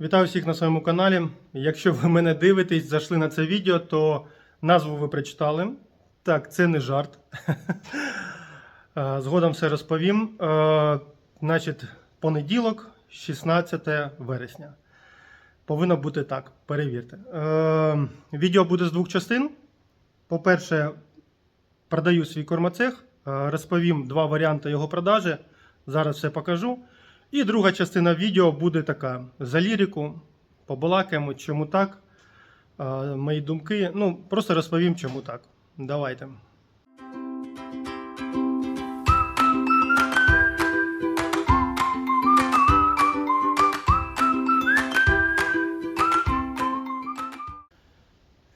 Вітаю всіх на своєму каналі. Якщо ви мене дивитесь, зайшли на це відео, то назву ви прочитали. Так, це не жарт. Е, Згодом все розповім. Е, Значить, понеділок, 16 вересня. Повинно бути так. Перевірте. Е, Відео буде з двох частин. По-перше, продаю свій кормоцех. Розповім два варіанти його продажі. Зараз все покажу. І друга частина відео буде така: за лірику, побалакаємо, чому так. Мої думки. Ну, просто розповім, чому так. Давайте.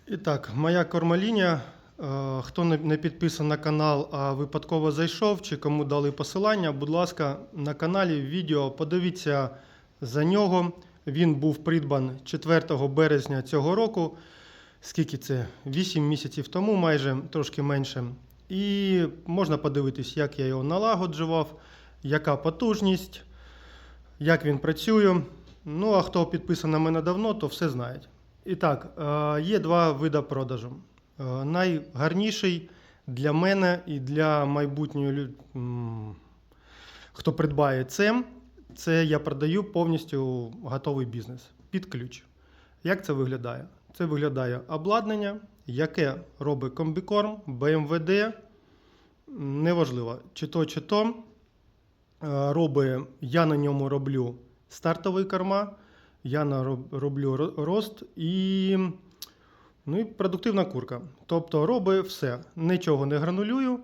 І так, моя кормолінія. Е, Хто не підписаний на канал, а випадково зайшов, чи кому дали посилання, будь ласка, на каналі відео подивіться за нього. Він був придбан 4 березня цього року. Скільки це? 8 місяців тому, майже трошки менше. І можна подивитись, як я його налагоджував, яка потужність, як він працює. Ну, а хто підписаний на мене давно, то все знають. І так, е, є два види продажу. Е, Найгарніший для мене і для майбутньої хто придбає це, це я продаю повністю готовий бізнес під ключ. Як це виглядає? Це виглядає обладнання, яке робить комбікорм, БМВД, неважливо, чи то, чи то. Е, Робить, я на ньому роблю стартовий корма, я роблю рост і, ну, і продуктивна курка. Тобто робить все. Нічого не гранулюю.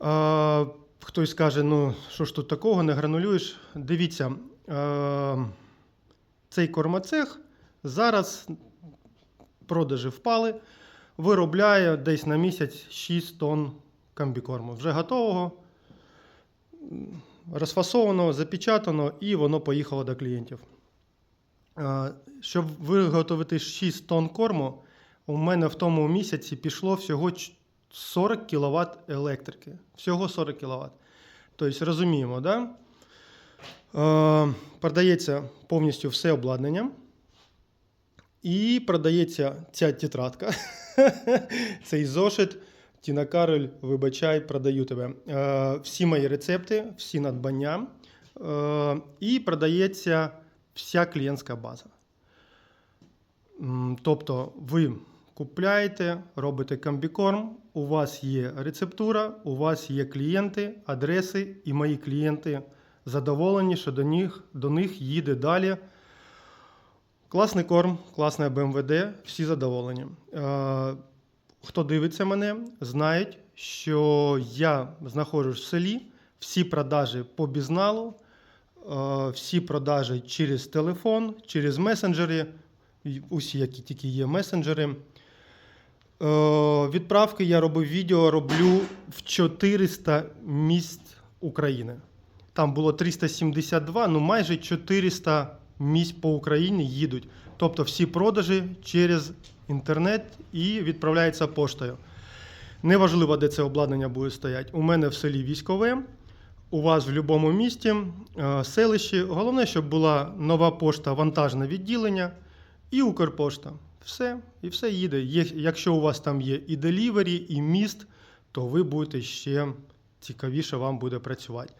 А, хтось каже, ну що ж тут такого, не гранулюєш. Дивіться, е, цей кормоцех зараз продажі впали, виробляє десь на місяць 6 тонн комбікорму. Вже готового, розфасовано, запечатано і воно поїхало до клієнтів. Щоб виготовити 6 тонн корму, у мене в тому місяці пішло всього 40 кВт електрики. Всього 40 кВт. Тобто, розуміємо, да? Е, продається повністю все обладнання. І продається ця тетрадка. Цей зошит. Тіна Кароль, вибачай, продаю тебе. Е, всі мої рецепти, всі надбання. Е, і продається вся клієнтська база. Тобто ви купляєте, робите комбікорм, у вас є рецептура, у вас є клієнти, адреси, і мої клієнти задоволені, що до них, до них їде далі. Класний корм, класне БМВД, всі задоволені. Е, Хто дивиться мене, знають, що я знаходжусь в селі, всі продажі по бізналу, е, всі продажі через телефон, через месенджери, усі, які тільки є месенджери. Е, Відправки я робив відео, роблю в 400 місць України. Там було 372, ну майже 400 місць по Україні їдуть. Тобто всі продажі через інтернет і відправляються поштою. Неважливо, де це обладнання буде стояти. У мене в селі військове, у вас в будь-якому місті, е, селищі. Головне, щоб була нова пошта, вантажне відділення і Укрпошта. Все, і все їде. Якщо у вас там є і делівері, і міст, то ви будете ще цікавіше вам буде працювати.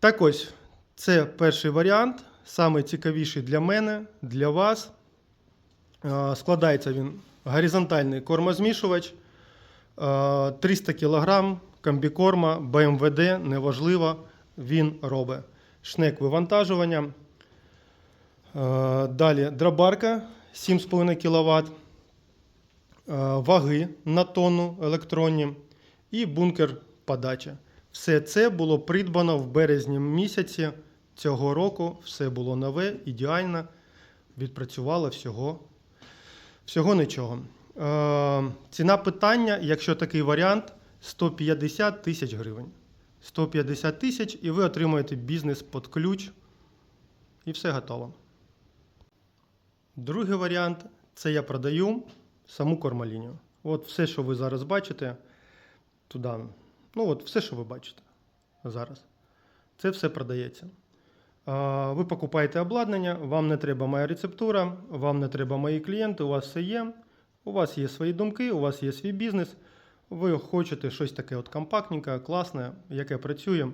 Так ось, це перший варіант, саме цікавіший для мене, для вас. Складається він горизонтальний кормозмішувач, е, 300 кг комбікорма, БМВД, неважливо, він робить. Шнек вивантажування. Далі дробарка 7,5 кВт, ваги на тонну електронні і бункер подача. Все це було придбано в березні місяці цього року. Все було нове, ідеально. Відпрацювало всього, всього нічого. Е, ціна питання, якщо такий варіант, 150 тисяч гривень. 150 тисяч, і ви отримуєте бізнес під ключ, і все готово. Другий варіант це я продаю саму кормолінію. От все, що ви зараз бачите, туди. Ну, от все, що ви бачите зараз. Це все продається. Ви покупаєте обладнання, вам не треба моя рецептура, вам не треба мої клієнти, у вас все є. У вас є свої думки, у вас є свій бізнес. Ви хочете щось таке от компактненьке, класне, яке працює.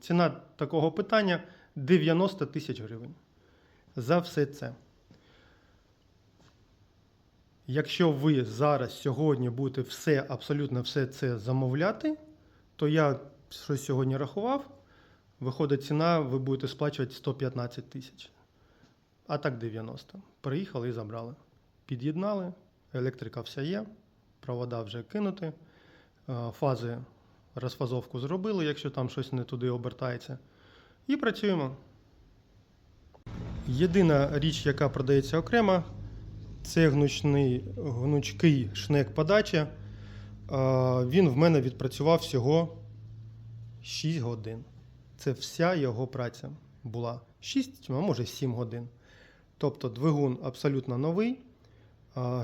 Ціна такого питання 90 тисяч гривень. За все це. Якщо ви зараз сьогодні будете все, абсолютно все це замовляти, то я щось сьогодні рахував. Виходить ціна, ви будете сплачувати 115 тисяч. А так 90. Приїхали і забрали. Під'єднали, електрика вся є, провода вже кинуті, е, фази розфазовку зробили, якщо там щось не туди обертається. І працюємо. Єдина річ, яка продається окремо, це гнучний, гнучкий шнек подачі. Він в мене відпрацював всього 6 годин. Це вся його праця була 6, а може 7 годин. Тобто двигун абсолютно новий,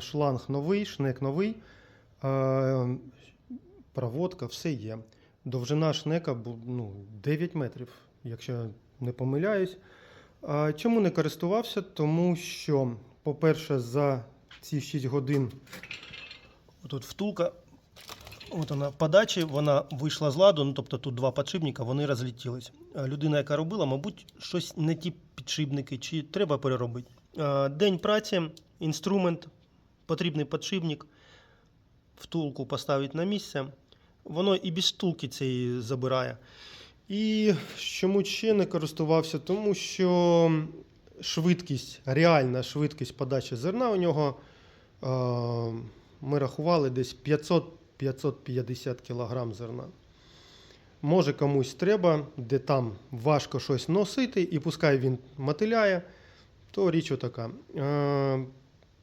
шланг новий, шнек новий, проводка, все є. Довжина шнека ну, 9 метрів, якщо я не помиляюсь. Чому не користувався? Тому що, по-перше, за ці 6 годин тут втулка От вона подачі, вона вийшла з ладу, ну тобто тут два підшипника, вони розлетілись. Е, Людина, яка робила, мабуть, щось не ті підшипники, чи треба переробити. День праці, інструмент, потрібний підшипник, втулку поставити на місце. Воно і без втулки цієї забирає. І чому ще не користувався? Тому що швидкість, реальна швидкість подачі зерна у нього е, ми рахували десь 500 550 кг зерна. Може комусь треба, де там важко щось носити, і пускай він мотиляє, то річ отака. Е,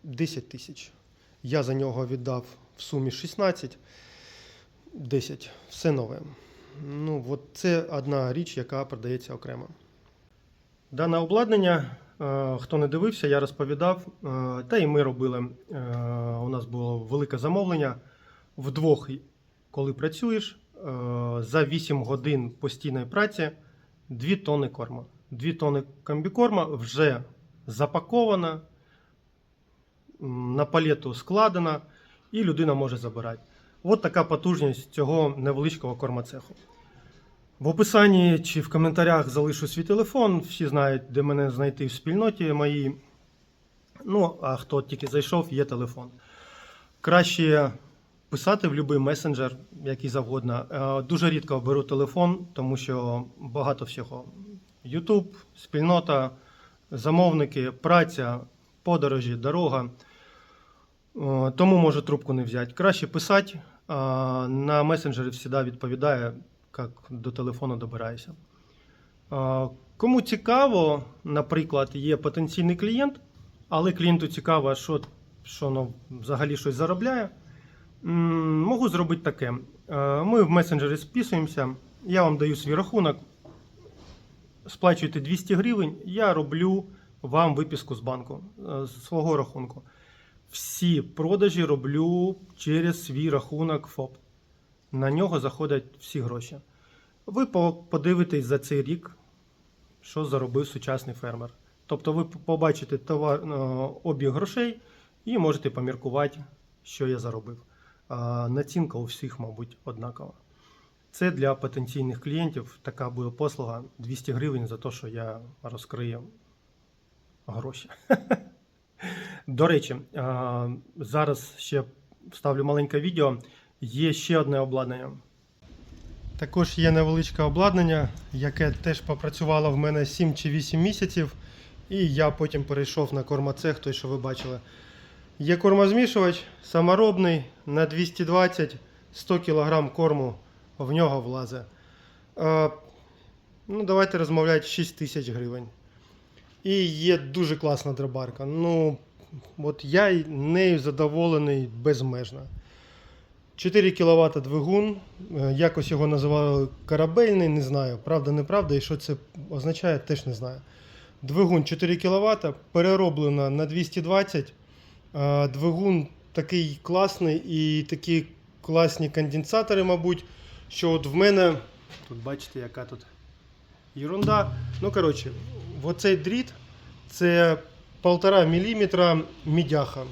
10 тисяч. Я за нього віддав в сумі 16, 10. Все нове. Ну, от це одна річ, яка продається окремо. Дане обладнання, е, хто не дивився, я розповідав, е, та і ми робили. Е, У нас було велике замовлення вдвох, коли працюєш, за 8 годин постійної праці 2 тонни корма. 2 тонни комбікорма вже запакована, на палету складена, і людина може забирати. От така потужність цього невеличкого кормоцеху. В описанні чи в коментарях залишу свій телефон. Всі знають, де мене знайти в спільноті моїй. Ну, а хто тільки зайшов, є телефон. Краще писати в будь-який месенджер, який завгодно. Е, Дуже рідко беру телефон, тому що багато всього. YouTube, спільнота, замовники, праця, подорожі, дорога. Е, Тому можу трубку не взяти. Краще писати. На месенджері завжди відповідає, як до телефону добираюся. Е, Кому цікаво, наприклад, є потенційний клієнт, але клієнту цікаво, що, що ну, взагалі щось заробляє. Можу зробити таке. Е, Ми в месенджері списуємося, я вам даю свій рахунок, сплачуєте 200 гривень, я роблю вам виписку з банку, е, з свого рахунку. Всі продажі роблю через свій рахунок ФОП. На нього заходять всі гроші. Ви подивитесь за цей рік, що заробив сучасний фермер. Тобто ви побачите товар, е, обіг грошей і можете поміркувати, що я заробив. Націнка у всіх, мабуть, однакова. Це для потенційних клієнтів така буде послуга 200 гривень за те, що я розкрию гроші. До речі, зараз ще вставлю маленьке відео. Є ще одне обладнання. Також є невеличке обладнання, яке теж попрацювало в мене 7 чи 8 місяців. І я потім перейшов на кормоцех, той, що ви бачили. Є кормозмішувач саморобний на 220 100 кг корму в нього влазе. Ну, давайте розмовляти 6 тисяч гривень. І є дуже класна драбарка. Ну, от я нею задоволений безмежно. 4 кВт двигун, е, якось його називали корабельний, не знаю, правда, неправда, і що це означає, теж не знаю. Двигун 4 кВт, перероблено на 220. Е, Двигун такий класний і такі класні конденсатори, мабуть, що от в мене. Тут бачите, яка тут ерунда. Ну, коротше, оцей дріт це 1,5 мм мідяха.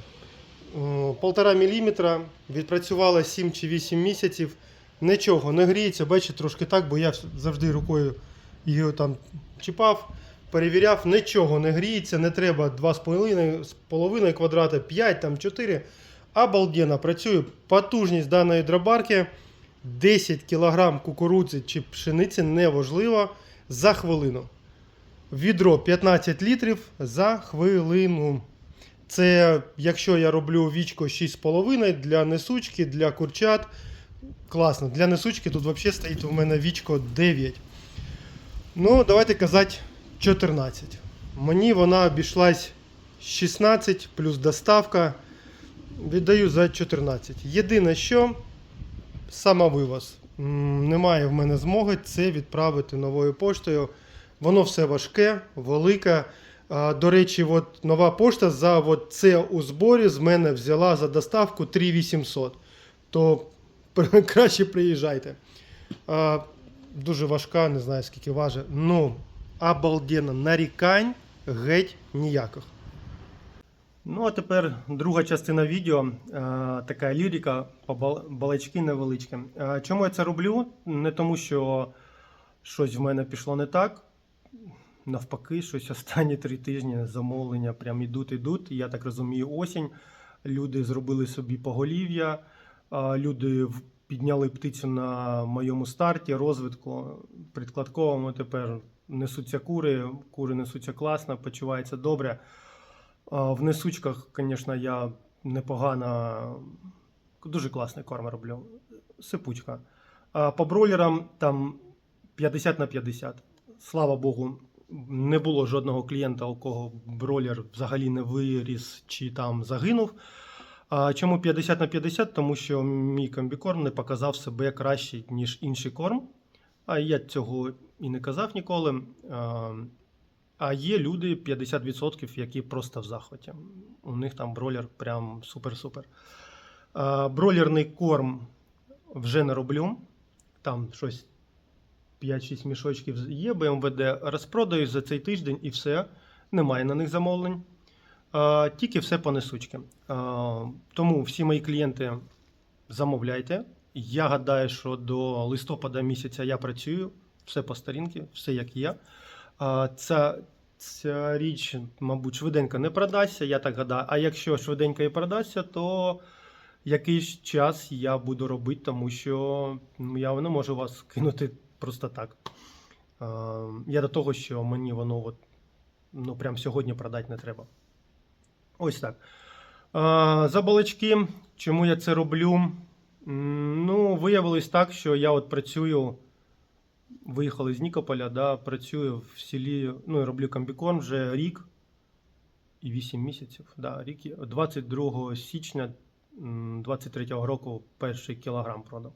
О, Полтора міліметра, відпрацювала 7 чи 8 місяців. Нічого, не гріється, бачите, трошки так, бо я завжди рукою його там чіпав, перевіряв, нічого не гріється, не треба 2,5 з квадрата, 5, там 4. Обалденно працює. Потужність даної дробарки 10 кг кукурудзи чи пшениці неважливо за хвилину. Відро 15 літрів за хвилину. Це якщо я роблю вічко 6,5 для несучки, для курчат. Класно. Для несучки тут взагалі стоїть у мене вічко 9. Ну, давайте казати 14. Мені вона обійшлась 16 плюс доставка. Віддаю за 14. Єдине, що самовивоз. Немає в мене змоги це відправити новою поштою. Воно все важке, велике. До речі, от нова пошта за от це у зборі з мене взяла за доставку 3800. То краще приїжджайте. Дуже важка, не знаю скільки важить. Ну, обалденно, нарікань геть ніяких. Ну, а тепер друга частина відео. Така лірика, побал- балачки невеличкі. Е, чому я це роблю? Не тому, що щось в мене пішло не так. Навпаки, щось останні три тижні замовлення прям ідуть, ідуть. Я так розумію, осінь. Люди зробили собі поголів'я, люди підняли птицю на моєму старті, розвитку. Предкладковому тепер несуться кури, кури несуться класно, почуваються добре. В несучках, звісно, я непогано, дуже класний корм роблю. Сипучка. По бройлерам там 50 на 50. Слава Богу, не було жодного клієнта, у кого бройлер взагалі не виріс чи там загинув. А чому 50 на 50? Тому що мій комбікорм не показав себе краще, ніж інший корм. А я цього і не казав ніколи. А, є люди 50%, які просто в захваті. У них там бройлер прям супер-супер. А, бройлерний корм вже не роблю. Там щось 5-6 мішочків є, БМВД розпродаю за цей тиждень і все. Немає на них замовлень. Тільки все по несучки. А, тому всі мої клієнти замовляйте. Я гадаю, що до листопада місяця я працюю, все по старінки, все як є. Ця, ця річ, мабуть, швиденько не продасться, я так гадаю. А якщо швиденько і продасться, то якийсь час я буду робити, тому що ну, я не можу вас кинути просто так. А, я до того, що мені воно от, ну, прям сьогодні продати не треба. Ось так. А, за балачки, чому я це роблю? Ну, виявилось так, що я от працюю, виїхали з Нікополя, да, працюю в селі, ну, і роблю комбікорм вже рік і 8 місяців. Да, рік, 22 січня 23-го року перший кілограм продав.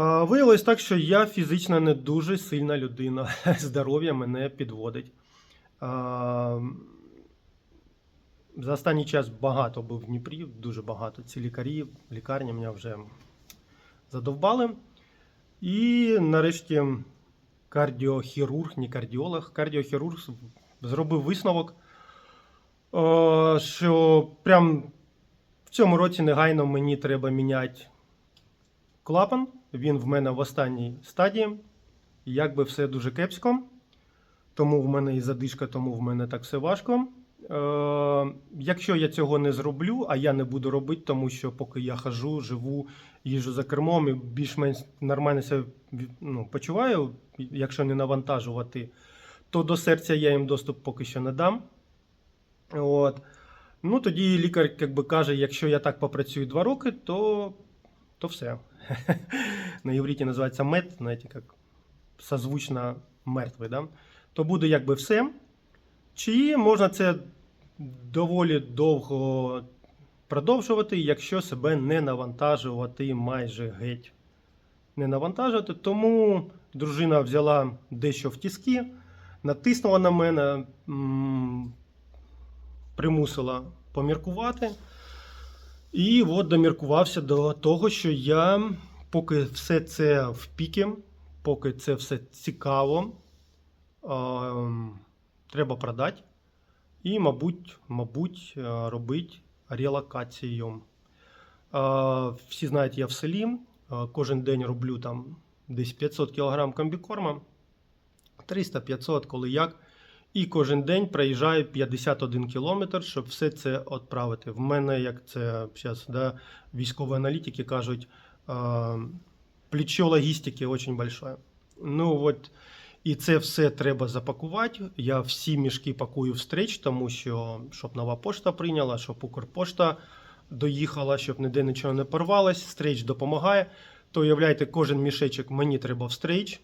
Виявилось так, що я фізично не дуже сильна людина. Здоров'я мене підводить. За останній час багато був в Дніпрі, дуже багато. Ці лікарі, лікарні мене вже задовбали. І нарешті кардіохірург, не кардіолог, кардіохірург зробив висновок, що прям в цьому році негайно мені треба міняти клапан. Він в мене в останній стадії. Як би все дуже кепсько. Тому в мене і задишка, тому в мене так все важко. Е, якщо я цього не зроблю, а я не буду робити, тому що поки я хожу, живу, їжджу за кермом і більш-менш нормально себе ну, почуваю, якщо не навантажувати, то до серця я їм доступ поки що не дам. От. Ну, тоді лікар якби, каже, якщо я так попрацюю два роки, то, то все. На євриті називається мед, знаєте, як созвучно мертвий. Да? То буде якби все. Чи можна це доволі довго продовжувати, якщо себе не навантажувати майже геть. Не навантажувати. Тому дружина взяла дещо в тіски, натиснула на мене, примусила поміркувати. І от доміркувався до того, що я, поки все це в піки, поки це все цікаво, треба продати і, мабуть, мабуть, е, робити релокацію. Всі знають, я в селі. е, Кожен день роблю там десь 500 кг комбікорма, 300-500, коли як. І кожен день проїжджаю 51 кілометр, щоб все це відправити. В мене, як це зараз да, військові аналітики кажуть, плечо логістики дуже большое. Ну от, і це все треба запакувати. Я всі мішки пакую в стріч, тому що щоб нова пошта прийняла, щоб Укрпошта доїхала, щоб ніде нічого не порвалось. Стріч допомагає. То уявляєте, кожен мішечок мені треба в стріч,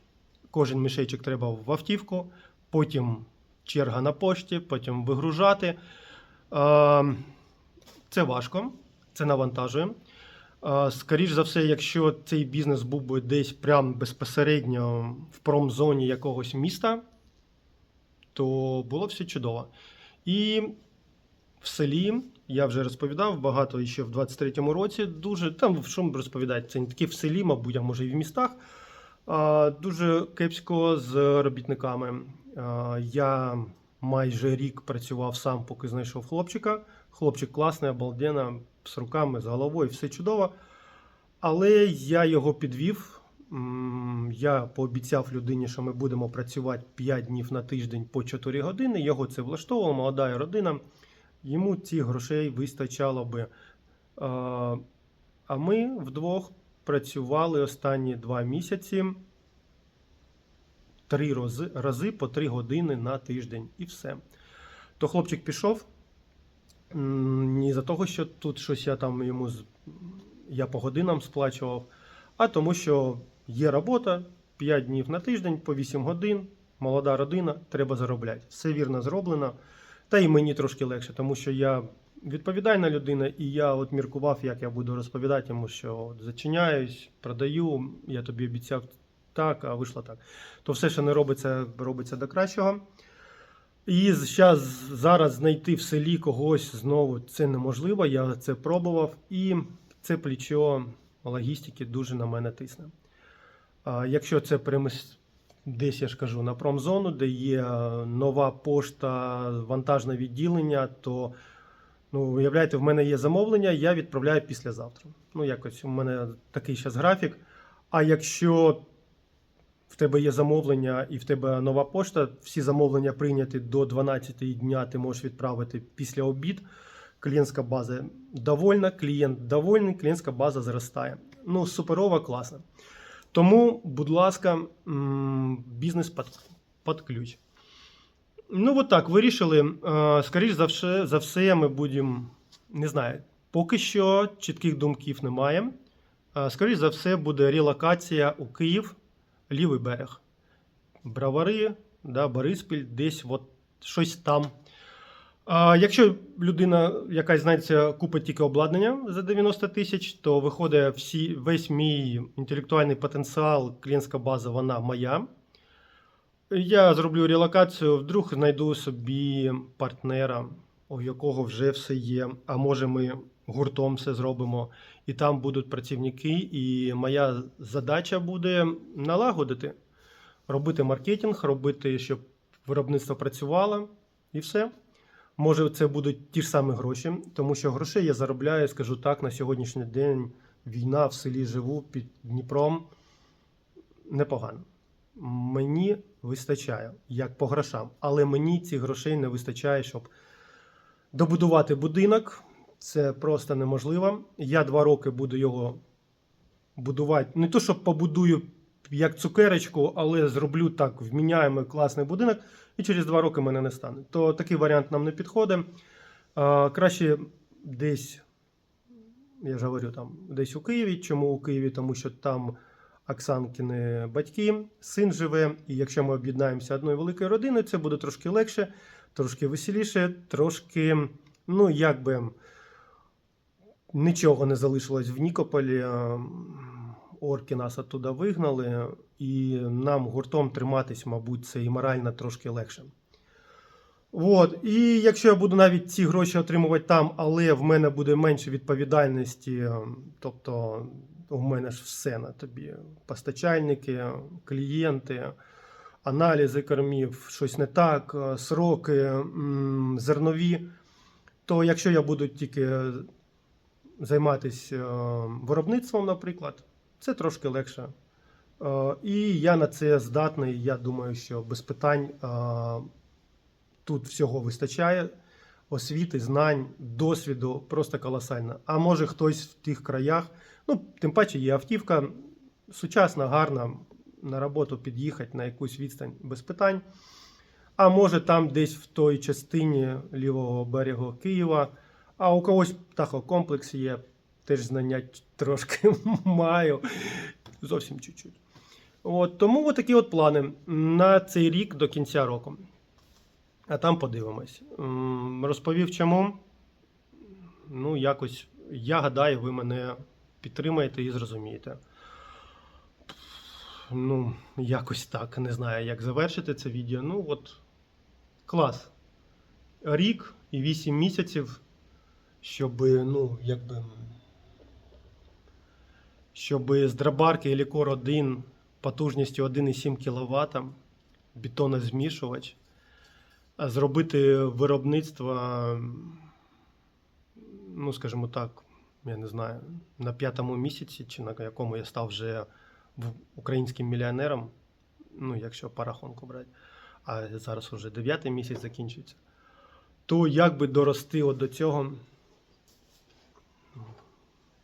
кожен мішечок треба в автівку, потім черга на пошті, потім вигружати. Е, Це важко, це навантажує. Е, Скоріш за все, якщо цей бізнес був би десь прям безпосередньо в промзоні якогось міста, то було все чудово. І в селі я вже розповідав багато ще в 23-му році. Дуже там в чому розповідати? Це не таки в селі, мабуть, а може і в містах. а, Дуже кепсько з робітниками. Я майже рік працював сам, поки знайшов хлопчика. Хлопчик класний, обалденно, з руками, з головою, все чудово. Але я його підвів. Я пообіцяв людині, що ми будемо працювати 5 днів на тиждень по 4 години. Його це влаштовувало, молода родина. Йому цих грошей вистачало би. А, ми вдвох працювали останні два місяці три рази, рази по 3 години на тиждень і все. То хлопчик пішов. Не за того, що тут щось я там йому я по годинам сплачував, а тому, що є робота 5 днів на тиждень по 8 годин. Молода родина, треба заробляти. Все вірно зроблено. Та й мені трошки легше, тому що я відповідальна людина, і я от міркував, як я буду розповідати йому, що зачиняюсь, продаю, я тобі обіцяв так, а вийшло так. То все, що не робиться, робиться до кращого. І зараз, зараз знайти в селі когось знову це неможливо. Я це пробував, і це плечо логістики дуже на мене тисне. А якщо це переміс... десь я ж кажу на промзону, де є нова пошта, вантажне відділення, то ну, уявляєте, в мене є замовлення, я відправляю післязавтра. Ну, якось у мене такий зараз графік. А якщо в тебе є замовлення і в тебе нова пошта, всі замовлення прийняті до 12 дня, ти можеш відправити після обід. Клієнтська база довольна, клієнт довольний, клієнтська база зростає. Ну, суперова, класно. Тому, будь ласка, бізнес під ключ. Ну, от так, вирішили. Е, Скоріше за все, за все, ми будемо, не знаю, поки що чітких думків немає. Е, Скоріше за все, буде релокація у Київ, лівий берег. Бравари, да, Бориспіль, десь от щось там. А якщо людина якась знається, купить тільки обладнання за 90 тисяч, то виходить всі, весь мій інтелектуальний потенціал, клієнтська база, вона моя. Я зроблю релокацію, вдруг знайду собі партнера, у якого вже все є. А може, ми гуртом все зробимо, і там будуть працівники. І моя задача буде налагодити, робити маркетинг, робити, щоб виробництво працювало, і все. Може, це будуть ті ж самі гроші, тому що грошей я заробляю, скажу так, на сьогоднішній день війна в селі живу під Дніпром непогано. Мені вистачає, як по грошам, але мені цих грошей не вистачає, щоб добудувати будинок. Це просто неможливо. Я два роки буду його будувати. Не то, що побудую як цукерочку, але зроблю так вміняємий класний будинок, і через два роки мене не стане. То такий варіант нам не підходить. Краще десь, я ж говорю, там, десь у Києві. Чому у Києві? Тому що там Оксанкіни батьки, син живе, і якщо ми об'єднаємося одною великою родиною, це буде трошки легше, трошки веселіше, трошки, ну, якби нічого не залишилось в Нікополі. Орки нас оттуда вигнали, і нам гуртом триматись, мабуть, це і морально трошки легше. От. І якщо я буду навіть ці гроші отримувати там, але в мене буде менше відповідальності, тобто у мене ж все на тобі: постачальники, клієнти. аналізи кормів, щось не так, сроки, зернові, то якщо я буду тільки займатися е, виробництвом, наприклад, це трошки легше. Е, І я на це здатний. Я думаю, що без питань е, тут всього вистачає. Освіти, знань, досвіду просто колосально. А може хтось в тих краях, ну, тим паче є автівка, сучасна, гарна, на роботу під'їхати на якусь відстань без питань. А може там десь в той частині лівого берегу Києва, а у когось птахокомплекс є, теж знання трошки маю, зовсім чуть-чуть. От, тому от такі от плани на цей рік до кінця року. А там подивимось. Розповів чому. Ну, якось, я гадаю, ви мене підтримаєте і зрозумієте. Ну, якось так. Не знаю, як завершити це відео. Ну, от клас. Рік і 8 місяців, щоб, ну, якби. Щоб з драбарки Елікор 1 потужністю 1,7 кВт, бетонозмішувач, зробити виробництво, ну, скажімо так, я не знаю, на п'ятому місяці, чи на якому я став вже українським мільйонером, ну, якщо по рахунку брати, а зараз вже дев'ятий місяць закінчується, то як би дорости от до цього,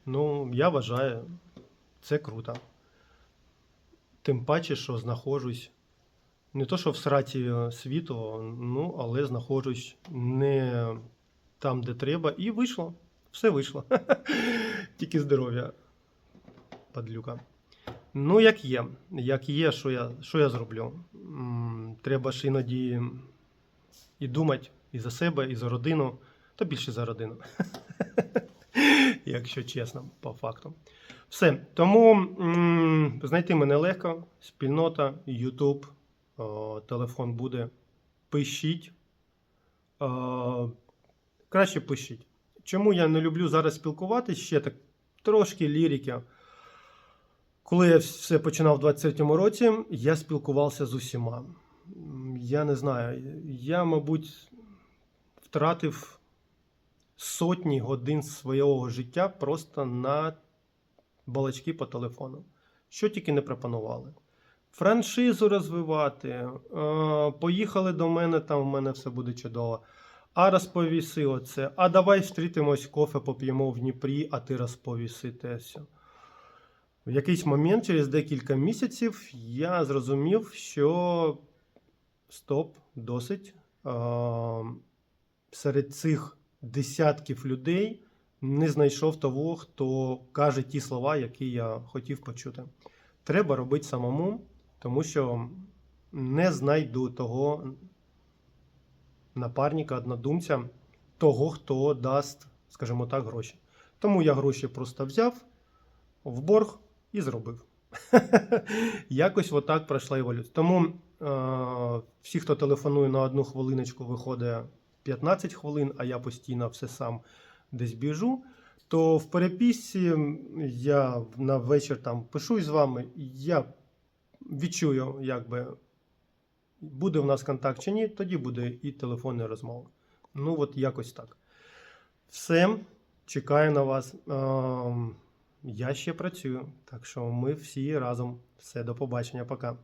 ну, я вважаю, це круто. Тим паче, що знаходжусь не то, що в сраті е, світу, ну, але знаходжусь не там, де треба, і вийшло. Все вийшло. Тільки здоров'я, падлюка. Ну, як є. Як є, що я, що я зроблю? Треба ж іноді і думати і за себе, і за родину, та більше за родину. Якщо чесно, по факту. Все. Тому м, знайти мене легко. Спільнота, YouTube, телефон буде. Пишіть. О, краще пишіть. Чому я не люблю зараз спілкуватися? Ще так трошки лірики. Коли я все починав у 23-му році, я спілкувався з усіма. Я не знаю, я, мабуть, втратив сотні годин свого життя просто на балачки по телефону. Що тільки не пропонували. Франшизу розвивати, е, поїхали до мене, там в мене все буде чудово. А розповіси оце. А давай зустрітимось, кофе поп'ємо в Дніпрі, а ти розповіси те все. В якийсь момент, через декілька місяців, я зрозумів, що стоп, досить. Е, серед цих десятків людей не знайшов того, хто каже ті слова, які я хотів почути. Треба робити самому, тому що не знайду того напарника, однодумця, того, хто дасть, скажімо так, гроші. Тому я гроші просто взяв в борг і зробив. Якось отак пройшла еволюція. Тому е- всі, хто телефонує на одну хвилиночку, виходить 15 хвилин, а я постійно все сам десь біжу. То в переписці я на вечір там пишу з вами, я відчую, якби буде в нас контакт чи ні, тоді буде і телефонна розмова. Ну, от якось так. Все, чекаю на вас. Ем, Я ще працюю, так що ми всі разом. Все, до побачення, пока.